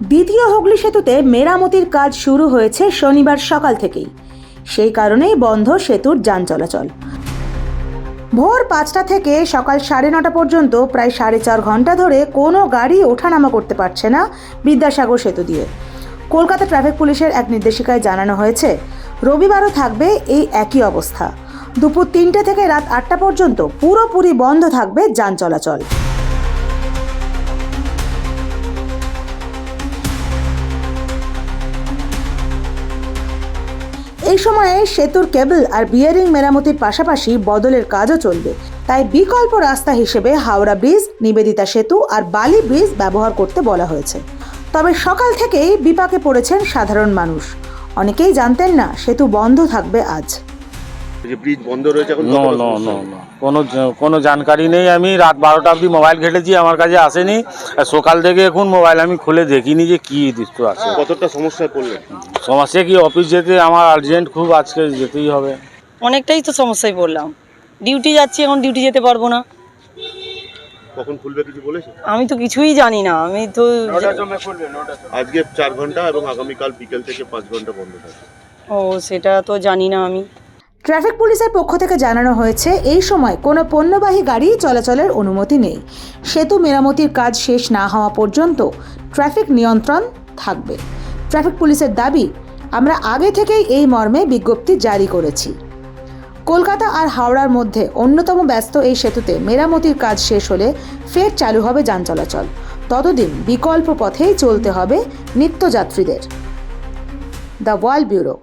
দ্বিতীয় হুগলি সেতুতে মেরামতির কাজ শুরু হয়েছে শনিবার সকাল থেকেই। সেই কারণেই বন্ধ সেতুর যান চলাচল। ভোর পাঁচটা থেকে সকাল সাড়ে নটা পর্যন্ত প্রায় সাড়ে চার ঘণ্টা ধরে কোনো গাড়ি ওঠানামা করতে পারছে না বিদ্যাসাগর সেতু দিয়ে। কলকাতা ট্রাফিক পুলিশের এক নির্দেশিকায় জানানো হয়েছে, রবিবারও থাকবে এই একই অবস্থা। দুপুর তিনটে থেকে রাত আটটা পর্যন্ত পুরোপুরি বন্ধ থাকবে যান চলাচল। এই সময়ে সেতুর কেবল আর বিয়ারিং মেরামতির পাশাপাশি বদলের কাজও চলবে। তাই বিকল্প রাস্তা হিসেবে হাওড়া ব্রিজ, নিবেদিতা সেতু আর বালি ব্রিজ ব্যবহার করতে বলা হয়েছে। তবে সকাল থেকেই বিপাকে পড়েছেন সাধারণ মানুষ। অনেকেই জানতেন না, সেতু বন্ধ থাকবে আজ। যে ব্রিজ বন্ধ রয়েছে এখন নো নো নো নো কোনো কোনো জানকারি নেই। আমি রাত বারোটা অবধি মোবাইল ঘেটেছি আমার কাছে আসেনি। আর সকাল থেকে এখন মোবাইল আমি খুলে দেখিনি যে কি দৃশ্য আছে। কতটা সমস্যায় পড়লেন? সমস্যা কি অফিস যেতে আমার আর্জেন্ট খুব আজকে যেতেই হবে। অনেকটাই তো সমস্যায় পড়লাম। ডিউটি যাচ্ছি এখন ডিউটি যেতে পারব না। কখন খুলবে কিছু বলেছে? আমি তো কিছুই জানি না। আমি তো আজকে চার ঘণ্টা এবং আগামীকাল বিকেল থেকে পাঁচ ঘণ্টা বন্ধ থাকবে ও সেটা তো জানি না আমি। ট্রাফিক পুলিশের পক্ষ থেকে জানানো হয়েছে, এই সময় কোনো পণ্যবাহী গাড়ি চলাচলের অনুমতি নেই। সেতু মেরামতির কাজ শেষ না হওয়া পর্যন্ত ট্রাফিক নিয়ন্ত্রণ থাকবে। ট্রাফিক পুলিশের দাবি, আমরা আগে থেকেই এই মর্মে বিজ্ঞপ্তি জারি করেছি। কলকাতা আর হাওড়ার মধ্যে অন্যতম ব্যস্ত এই সেতুতে মেরামতির কাজ শেষ হলে ফের চালু হবে যান চলাচল। ততদিন বিকল্প পথেই চলতে হবে নিত্যযাত্রীদের। The world bureau.